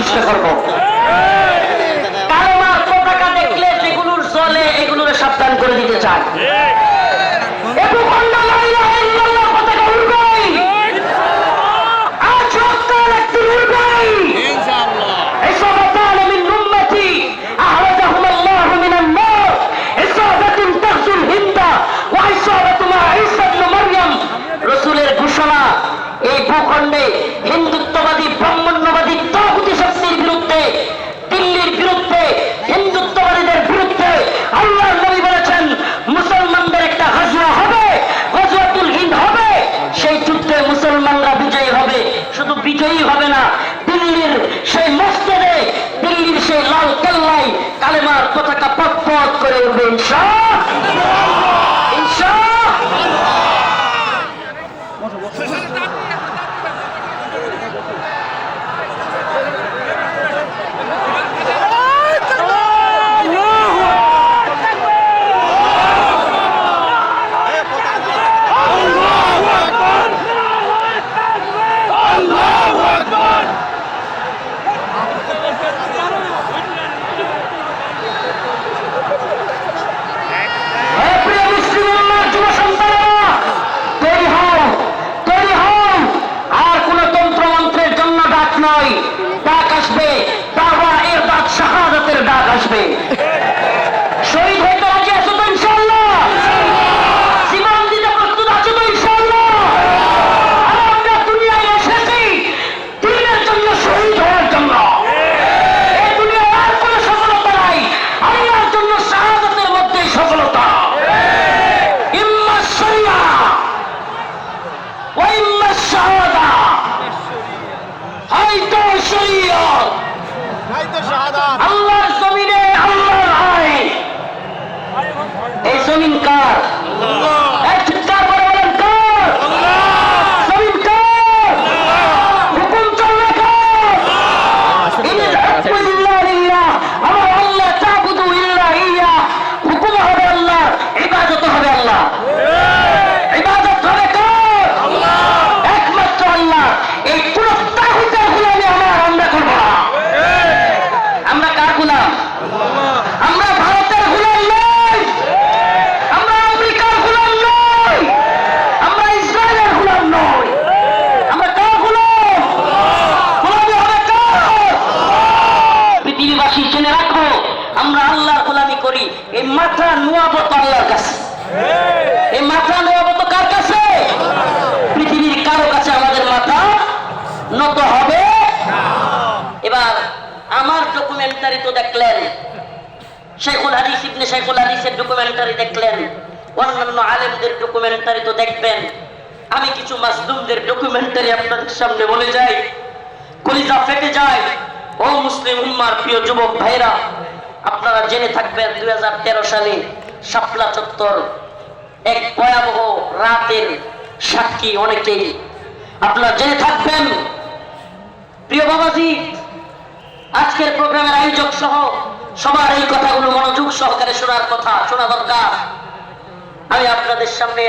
প্রতিষ্ঠা করব। সেই লাল কাল্লাই কালেমার পতাকা পথ পথ করে উঠবে ইনশাআল্লাহ। নাই الشهيد نيت الشهادات আমরা ভারতের গুলাম নই। আমরা আমেরিকার গুলাম নই। আমরা ইসরায়েলের গুলাম নই। আমরা কার গুলাম? পৃথিবীবাসী জেনে রাখো, আমরা আল্লাহর গোলামি করি। এই মাথা নোয়াবত আল্লাহর কাছে। এই মাথা নোয়াবত কার কাছে পৃথিবীর কারও কাছে আমাদের মাথা নত হবে এবার আমার দেখলেন। শেখুল ইবনে শেখুল ডকুমেন্টারি দেখলেন। অন্যান্য আলেমদের ডকুমেন্টারি তো দেখবেন। আমি কিছু মাসলুমদের ডকুমেন্টারি আপনাদের সামনে বলে যাই। কলিজা ফেটে যায়। ও মুসলিম উম্মার প্রিয় যুবক ভাইরা, আপনারা জেনে থাকবেন দুই হাজার তেরো সালে শাপলা চত্বর এক ভয়াবহ রাতের সাক্ষী অনেকেই। আপনারা জেনে থাকবেন, প্রিয় বাবাজি আজকের প্রোগ্রামের আয়োজক সহ সবার এই কথাগুলো মনোযোগ সহকারে শোনার কথা, শোনা দরকার। আমি আপনাদের সামনে